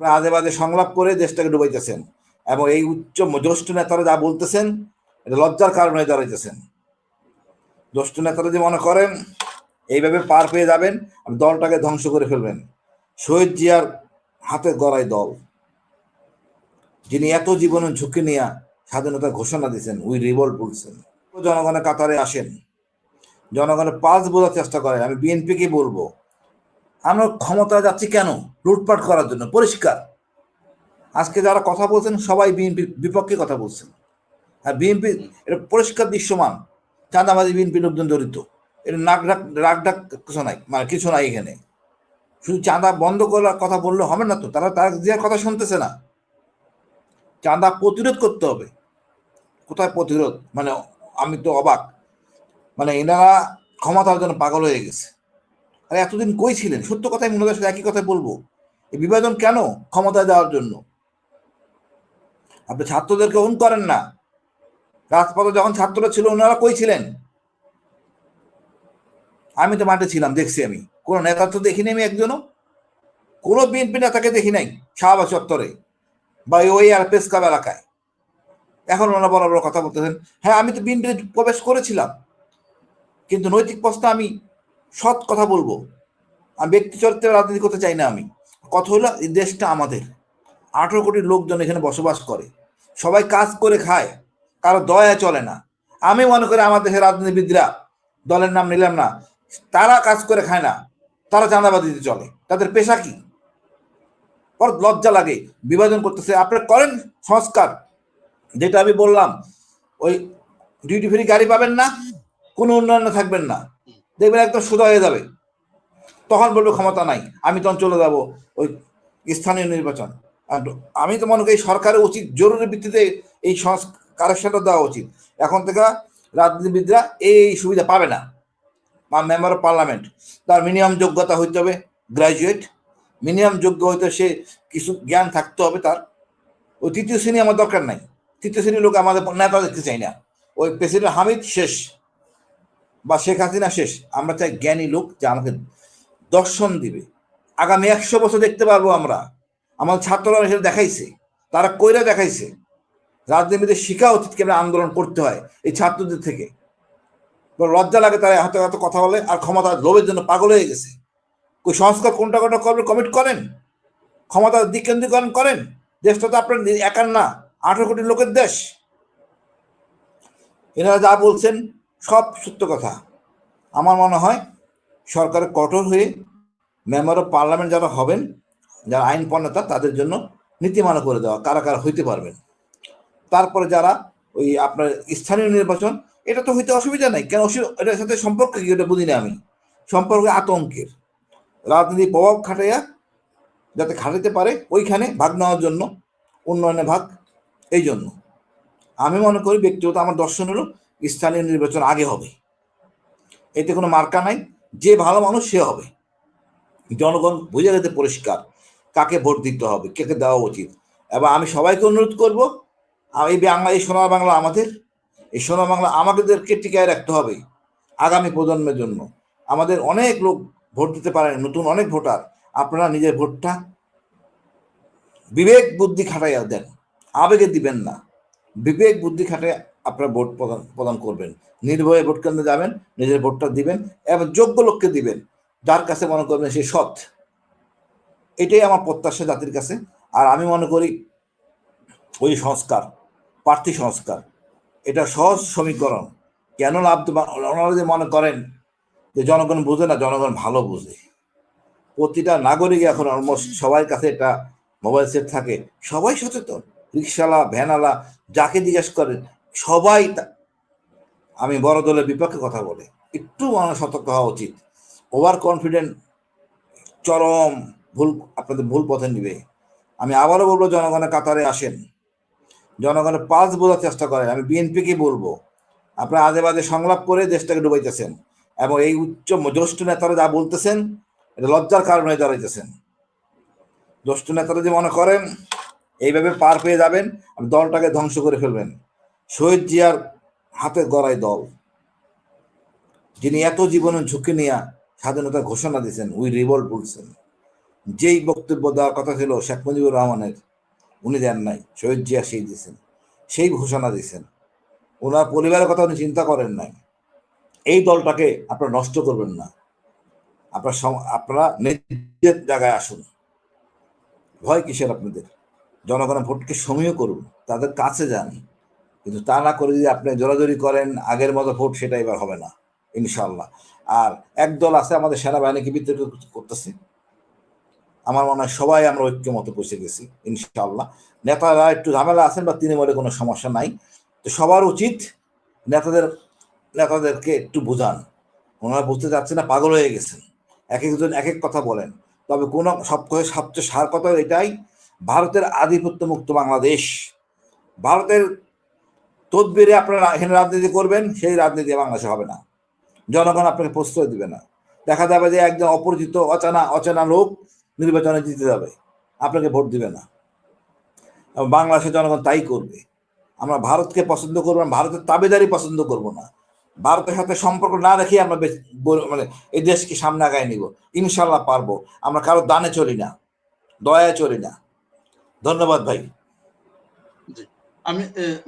আজে বাজে সংলাপ করে দেশটাকে ডুবাইতেছেন। এবং এই উচ্চ জ্যেষ্ঠ নেতারা যা বলতেছেন, এটা লজ্জার কারণে দাঁড়াইতেছেন। জ্যেষ্ঠ নেতারা যে মনে করেন, এইভাবে পার পেয়ে যাবেন দলটাকে ধ্বংস করে ফেলবেন। শহীদ জিয়ার হাতে গড়াই দল। যিনি এত জীবনের ঝুঁকি নিয়ে স্বাধীনতা ঘোষণা দিয়েছেন, উই রিভল্ট বলছেন। জনগণের কাতারে আসেন। জনগণের পালস বোঝার চেষ্টা করেন। আমি বিএনপিকে বলব আমরা ক্ষমতা যাচ্ছি কেন? লুটপাট করার জন্য। পরিষ্কার। আজকে যারা কথা বলছেন, সবাই বিএনপির বিপক্ষে কথা বলছেন। আর বিএনপি এটা পরিষ্কার দৃশ্যমান। চাঁদাবাজি, বিএনপি লোকজন জড়িত। এটা নাক ডাক রাগ ডাক কিছু নাই মানে কিছু নাই এখানে। শুধু চাঁদা বন্ধ করার কথা বললে হবে না তো? তারা, তার দেওয়ার কথা শুনতেছে না। চাঁদা প্রতিরোধ করতে হবে। কোথায় প্রতিরোধ? মানে আমি তো অবাক। মানে এনারা ক্ষমতার জন্য পাগল হয়ে গেছে। আরে এতদিন কই ছিলেন? সত্য কথাই সাথে একই কথাই বলব। এই বিভাজন কেন ক্ষমতায় দেওয়ার জন্য? আপনি ছাত্রদেরকে উন করেন না। রাজপথে যখন ছাত্ররা ছিল, ওনারা কই ছিলেন? আমি তো মাঠে ছিলাম, দেখছি আমি। কোন নেতা তো দেখিনি আমি একজনও। কোনো বিএনপি নেতাকে দেখি নাই শাহবাগ চত্বরে বা ওই আর প্রেস ক্লাব এলাকায়। এখন ওনারা বড় বড় কথা বলতেছেন। হ্যাঁ আমি তো বিএনপি প্রবেশ করেছিলাম। কিন্তু নৈতিক প্রশ্ন আমি সৎ কথা বলব। আমি ব্যক্তি চরিত্রে রাজনীতি করতে চাই না আমি। কথা হলো, এই দেশটা আমাদের। আঠেরো কোটি লোকজন এখানে বসবাস করে। সবাই কাজ করে খায়। কারও দয়া চলে না। আমি মনে করি আমার দেশের রাজনীতিবিদরা, দলের নাম নিলাম না, তারা কাজ করে খায় না। তারা চাঁদাবাদিতে চলে। তাদের পেশা কি? পর লজ্জা লাগে, বিভাজন করতেছে। আপনারা করেন সংস্কার। যেটা আমি বললাম, ওই ডিউটি ফ্রি গাড়ি পাবেন না, কোনো উন্নয়ন থাকবেন না। দেখবেন একদম সোজা হয়ে যাবে। তখন বলবে ক্ষমতা নাই, আমি তখন চলে যাব ওই স্থানীয় নির্বাচন। আমি তো মনে করি সরকারের উচিত, জরুরি ভিত্তিতে এই কারেকশনটা দেওয়া উচিত। এখন থেকে রাজনীতিবিদরা এই সুবিধা পাবে না। বা মেম্বার অফ পার্লামেন্ট তার মিনিমাম যোগ্যতা হইতে হবে গ্র্যাজুয়েট মিনিমাম যোগ্য হইতে সে কিছু জ্ঞান থাকতে হবে তার। ওই তৃতীয় শ্রেণি আমার দরকার নাই। তৃতীয় শ্রেণির লোক আমাদের নেতা দেখতে চাই না। ওই প্রেসিডেন্ট হামিদ শেষ। বা শেখ হাসিনা শেষ, আমরা চাই জ্ঞানী লোক যে আমাকে দর্শন দিবে। আগামী একশো বছর দেখতে পারব আমরা। আমাদের ছাত্ররা সেটা দেখাইছে, তারা কইরা দেখাইছে। রাজনীতিতে শিখা উচিত কেমন আন্দোলন করতে হয় এই ছাত্রদের থেকে। লজ্জা লাগে তারা হাতে হাতে কথা বলে আর ক্ষমতা লোভের জন্য পাগল হয়ে গেছে। ওই সংস্কার কোনটা কোনটা করবে কমিট করেন? ক্ষমতার দিক কেন্দ্রীকরণ করেন দেশটা তো আপনার একার না, আঠারো কোটি লোকের দেশ। এনারা যা বলছেন সব সত্য কথা। আমার মনে হয় সরকারের কঠোর হয়ে মেম্বার অফ পার্লামেন্ট যারা হবেন, যারা আইন প্রণেতা, তাদের জন্য নীতিমালা করে দেওয়া কারা কারা হইতে পারবেন। তারপরে যারা ওই আপনার স্থানীয় নির্বাচন, এটা তো হইতে অসুবিধা নাই, কেন এটার সাথে সম্পর্ক কি এটা বুঝি না আমি। সম্পর্ক আতঙ্কের। রাজনীতি প্রভাব খাটাইয়া যাতে খাটাইতে পারে, ওইখানে ভাগ নেওয়ার জন্য, উন্নয়নে ভাগ, এই জন্য। আমি মনে করি ব্যক্তিগত আমার দর্শন হলো স্থানীয় নির্বাচন আগে হবে। এতে কোনো মার্কা নাই। যে ভালো মানুষ সে হবে। জনগণ বুঝে গেছে পরিষ্কার কাকে ভোট দিতে হবে, কাকে দেওয়া উচিত। এবং আমি সবাইকে অনুরোধ করব, এই বাংলা, এই সোনার বাংলা আমাদের, এই সোনার বাংলা আমাদেরকে টিকায় রাখতে হবে আগামী প্রজন্মের জন্য। আমাদের অনেক লোক ভোট দিতে পারেন নতুন অনেক ভোটার। আপনারা নিজের ভোটটা বিবেক বুদ্ধি খাটাইয়া দেন। আবেগে দিবেন না। বিবেক বুদ্ধি খাটাই আপনারা ভোট প্রদান প্রদান করবেন। নির্ভয়ে ভোট কেন্দ্রে যাবেন, নিজের ভোটটা দিবেন এবং যোগ্য লোককে দিবেন। যার কাছে মনে করবেন সে সৎ, এটাই আমার প্রত্যাশা জাতির কাছে। আর আমি মনে করি ওই সংস্কার, প্রার্থী সংস্কার, এটা সহজ সমীকরণ। কেন লাভ ওনারা যে মনে করেন যে জনগণ বুঝে না, জনগণ ভালো বুঝে। প্রতিটা নাগরিক এখন অলমোস্ট সবার কাছে এটা মোবাইল সেট থাকে। সবাই সচেতন, রিক্সাওয়ালা, ভ্যানওয়ালা, যাকে জিজ্ঞেস করেন সবাই আমি বড় দলের বিপক্ষে কথা বলে, একটু মানুষ সতর্ক হওয়া উচিত। ওভার কনফিডেন্ট চরম ভুল, আপনাদের ভুল পথে নিবে। আমি আবারও বলব জনগণের কাতারে আসেন। জনগণের পালস বোঝার চেষ্টা করেন। আমি বিএনপিকে বলব, আপনারা আজে বাজে সংলাপ করে দেশটাকে ডুবাইতেছেন এবং এই উচ্চ জ্যেষ্ঠ নেতারা যা বলতেছেন, এটা লজ্জার কারণে দাঁড়াইতেছেন। জ্যেষ্ঠ নেতারা যে মনে করেন, এইভাবে পার পেয়ে যাবেন দলটাকে ধ্বংস করে ফেলবেন। শহীদ জিয়ার হাতে গড়াই দল। যিনি এত জীবনের ঝুঁকি নিয়ে স্বাধীনতা ঘোষণা দিয়েছেন, উই রিভল্ট বলছেন। যেই বক্তব্য দেওয়ার কথা ছিল, শেখ মুজিবুর রহমানের, উনি দেন নাই, শহীদ জিয়া সেই দিয়েছেন, সেই ঘোষণা দিয়েছেন। ওনার পরিবারের কথা উনি চিন্তা করেন নাই। এই দলটাকে আপনারা নষ্ট করবেন না। আপনার আপনারা নিজের জায়গায় আসুন। ভয় কিসের আপনাদের? জনগণের ভোটকে সমীহ করুন, তাদের কাছে যান। কিন্তু তা না করে যদি আপনি জোরাজোরি করেন, আগের মতো ভোট সেটা এবার হবে না ইনশাল্লাহ আর একদল আছে আমাদের সেনাবাহিনীকে বিতর্ক করতেছে। আমার মনে হয় সবাই আমরা ঐক্য মতো পৌঁছে গেছি ইনশাল্লাহ নেতারা একটু ঝামেলা আছেন বা তিনি বলে কোনো সমস্যা নাই। তো সবার উচিত নেতাদের, নেতাদেরকে একটু বোঝান। ওনারা বুঝতে চাচ্ছে না, পাগল হয়ে গেছেন। এক একজন এক এক কথা বলেন। তবে কোন সব সবচেয়ে সার কথা এটাই, ভারতের আধিপত্য মুক্ত বাংলাদেশ। ভারতের তদবিরে আপনারা এখানে রাজনীতি করবেন, সেই রাজনীতি বাংলাদেশে হবে না। জনগণ আপনাকে প্রশ্রয় দিবে না। দেখা যাবে যে একজন অপরিচিত, অচানা, অচেনা লোক নির্বাচনে জিতে যাবে। আপনাকে ভোট দিবে না। বাংলাদেশের জনগণ তাই করবে। আমরা ভারতকে পছন্দ করব না, ভারতের তাবেদারি পছন্দ করব না। ভারতের সাথে সম্পর্ক না রেখে আমরা মানে এই দেশকে সামনে আগায় নিব। ইনশাল্লাহ পারব। আমরা কারও দানে চলি না, দয়ায় চলি না। ধন্যবাদ ভাই। আমি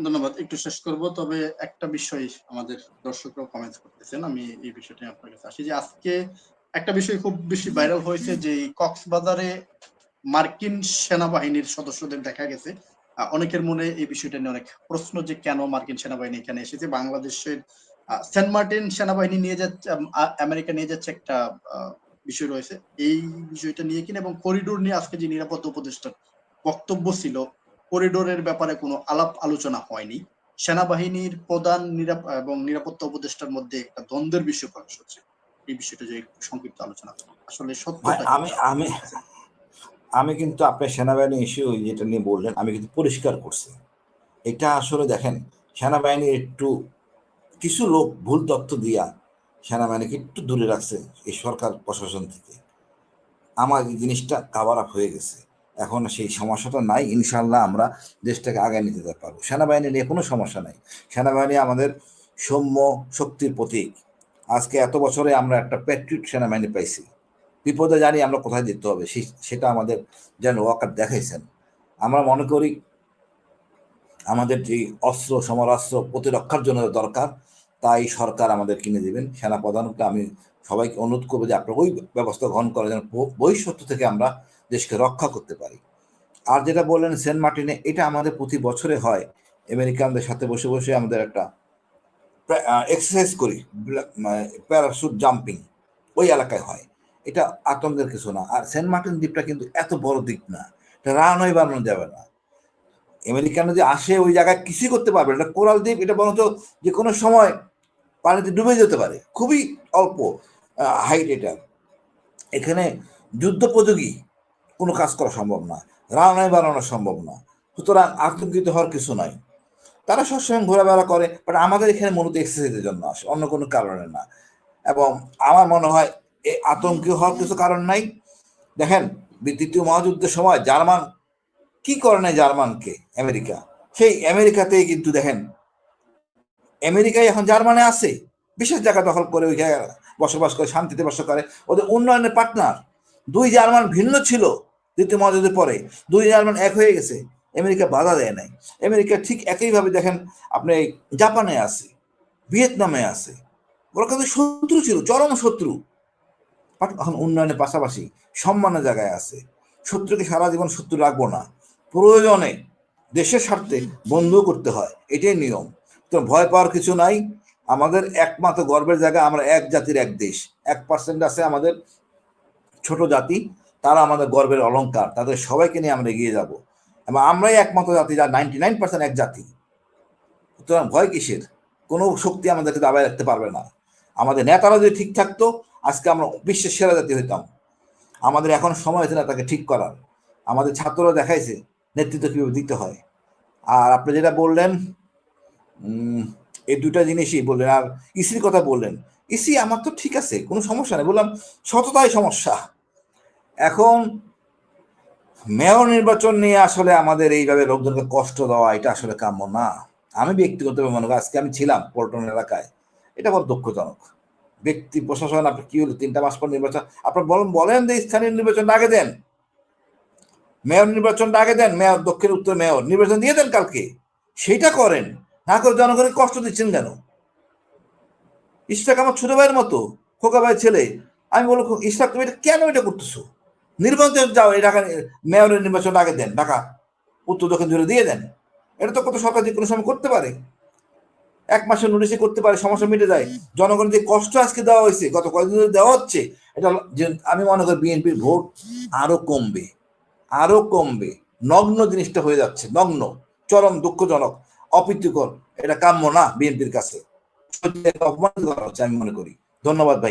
ধন্যবাদ। একটু শেষ করব, তবে একটা বিষয় আমাদের দর্শকরাও কমেন্ট করতেছেন। আমি এই বিষয়টা আপনার কাছে আসি যে আজকে একটা বিষয় খুব বেশি ভাইরাল হয়েছে যে কক্সবাজারে মার্কিন সেনাবাহিনীর সদস্যদের দেখা গেছে। অনেকের মনে এই বিষয়টা নিয়ে অনেক প্রশ্ন যে কেন মার্কিন সেনাবাহিনী এখানে এসেছে? বাংলাদেশের সেন্ট মার্টিন সেনাবাহিনী নিয়ে যাচ্ছে আমেরিকা নিয়ে যাচ্ছে একটা বিষয় রয়েছে, এই বিষয়টা নিয়ে কিনা এবং করিডোর নিয়ে আজকে যে নিরাপত্তা উপদেষ্টার বক্তব্য ছিল করিডোরের ব্যাপারে কোনো আলাপ আলোচনা হয়নি। সেনাবাহিনীর প্রধান এবং নিরাপত্তা উপদেষ্টার মধ্যে একটা দ্বন্দ্বের বিষয় প্রকাশ হচ্ছে এই বিষয়টা যে সংক্ষিপ্ত আলোচনা আসলে সত্যতা আমি আমি আমি কিন্তু আপনার সেনাবাহিনী ইস্যু যেটা নিয়ে বললেন আমি কিন্তু পরিষ্কার করছি। এটা আসলে দেখেন সেনাবাহিনী একটু কিছু লোক ভুল তথ্য দিয়া সেনাবাহিনীকে একটু দূরে রাখছে এই সরকার প্রশাসন থেকে। আমার এই জিনিসটা কাভার আপ হয়ে গেছে। এখন সেই সমস্যাটা নাই ইনশাল্লাহ আমরা দেশটাকে আগায় নিতে পারব। সেনাবাহিনী নিয়ে কোনো সমস্যা নাই। সেনাবাহিনী আমাদের সৌম্য শক্তির প্রতীক। আজকে এত বছরে আমরা একটা প্যাট্রিট সেনাবাহিনী পাইছি। বিপদে জানি আমরা কোথায় যেতে হবে সেটা আমাদের যেন ওয়াকার দেখাইছেন। আমরা মনে করি আমাদের যে অস্ত্র, সমরাস্ত্র প্রতিরক্ষার জন্য দরকার, তাই সরকার আমাদের কিনে দিবেন। সেনা প্রধানকে আমি সবাইকে অনুরোধ করব যে আপনার ওই ব্যবস্থা গ্রহণ করা যেন বহিঃশত্রু থেকে আমরা দেশকে রক্ষা করতে পারি। আর যেটা বললেন সেন্ট মার্টিনে, এটা আমাদের প্রতি বছরে হয়। আমেরিকানদের সাথে বসে বসে আমাদের একটা এক্সারসাইজ করি প্যারাশুট জাম্পিং ওই এলাকায় হয়। এটা আতঙ্কের কিছু না। আর সেন্ট মার্টিন দ্বীপটা কিন্তু এত বড় দ্বীপ না। এটা রানওয়ে বানানো যাবে না। আমেরিকানরা যে আসে ওই জায়গায় কিছুই করতে পারবে এটা কোরাল দ্বীপ, এটা বরঞ্চ যে কোনো সময় পানিতে ডুবে যেতে পারে। খুবই অল্প হাইট এটা। এখানে যুদ্ধোপযোগী কোনো কাজ করা সম্ভব না রানওয়ে বানানো সম্ভব না। সুতরাং আতঙ্কিত হওয়ার কিছু নাই। তারা সবসময় ঘোরাফেরা করে বাট আমাদের এখানে মূলত এক্সারসাইজের জন্য আসে, অন্য কোনো কারণে না। এবং আমার মনে হয় এই আতঙ্কি হওয়ার কিছু কারণ নাই। দেখেন, দ্বিতীয় মহাযুদ্ধের সময় জার্মান, কি করে নেয় জার্মানকে? আমেরিকা। সেই আমেরিকাতেই কিন্তু দেখেন, আমেরিকায় এখন জার্মানে আছে, বিশেষ জায়গা দখল করে ওইখানে বসবাস করে, শান্তিতে বসবাস করে। ওদের উন্নয়নের পার্টনার দুই জার্মান ভিন্ন ছিল। দ্বিতীয় মহাযুদ্ধের পরে দুই জার্মান এক হয়ে গেছে, আমেরিকা বাধা দেয় নাই। আমেরিকা ঠিক একইভাবে দেখেন, আপনি জাপানে আছে, ভিয়েতনামে আছে। ওরা কিন্তু শত্রু ছিল, চরম শত্রু। এখন উন্নয়নের পাশাপাশি সম্মানের জায়গায় আছে। শত্রুকে সারা জীবন শত্রু রাখব না। প্রয়োজনে দেশের স্বার্থে বন্ধ করতে হয়, এটাই নিয়ম। তো ভয় পাওয়ার কিছু নাই। আমাদের একমাত্র গর্বের জায়গা, আমরা এক জাতির এক দেশ। এক পার্সেন্ট আছে আমাদের ছোট জাতি। তারা আমাদের গর্বের অলংকার, তাদের সবাইকে নিয়ে আমরা এগিয়ে যাব। এবং আমরাই একমাত্র জাতি যা নাইনটি নাইন পার্সেন্ট এক জাতি। সুতরাং ভয় কিসের? কোনো শক্তি আমাদেরকে দাবায় রাখতে পারবে না। আমাদের নেতারা যদি ঠিক থাকতো, আজকে আমরা বিশ্বের সেরা জাতি হইতাম। আমাদের এখন সময় হয়েছে না তাকে ঠিক করার। আমাদের ছাত্ররা দেখাইছে, নেতৃত্ব কীভাবে দিতে হয়। আর আপনি যেটা বললেন এই দুটা জিনিসই বললেন। আর ইসির কথা বললেন। ইসি আমার তো ঠিক আছে, কোনো সমস্যা নেই। বললাম, সততাই সমস্যা। এখন মেয়র নির্বাচন নিয়ে আসলে আমাদের এইভাবে লোকজনকে কষ্ট দেওয়া, এটা আসলে কাম্য না। আমি ব্যক্তিগতভাবে মনে করি, আজকে আমি ছিলাম পল্টন এলাকায়, এটা বড় দুঃখজনক। ব্যক্তি, প্রশাসন, আপনি কি হলো, তিনটা মাস পর নির্বাচন, আপনার বলেন বলেন যে স্থানীয় নির্বাচন আগে দেন। মেয়র নির্বাচনটা আগে দেন, মেয়র, দক্ষিণ উত্তর মেয়র, নির্বাচন দিয়ে দেন কালকে। সেটা করেন, না করে জনগণকে কষ্ট দিচ্ছেন কেন? ইশরাক আমার ছোট ভাইয়ের মতো, খোকা ভাইয়ের ছেলে। আমি বলব ইশরাক, তুমি এটা কেন এটা করতেছো? নির্বাচন যাও, এই ঢাকা মেয়রের নির্বাচন আগে দেন, ঢাকা। উত্তর দক্ষিণ ধরে দিয়ে দেন। এটা তো কত সরকার যে কোনো সময় করতে পারে। এক মাসের নোটিশে করতে পারে, সমস্যা মিটে যায়। জনগণের যে কষ্ট আজকে দেওয়া হয়েছে, গত কয়েকদিন ধরে দেওয়া হচ্ছে, এটা আমি মনে করি বিএনপির ভোট আরও কমবে আরও কমবে। নগ্ন জিনিসটা হয়ে যাচ্ছে, নগ্ন, চরম দুঃখজনক, অপ্রীতিকর। এটা কাম্য না বিএনপির কাছে। অপমান করা হচ্ছে আমি মনে করি। ধন্যবাদ ভাই।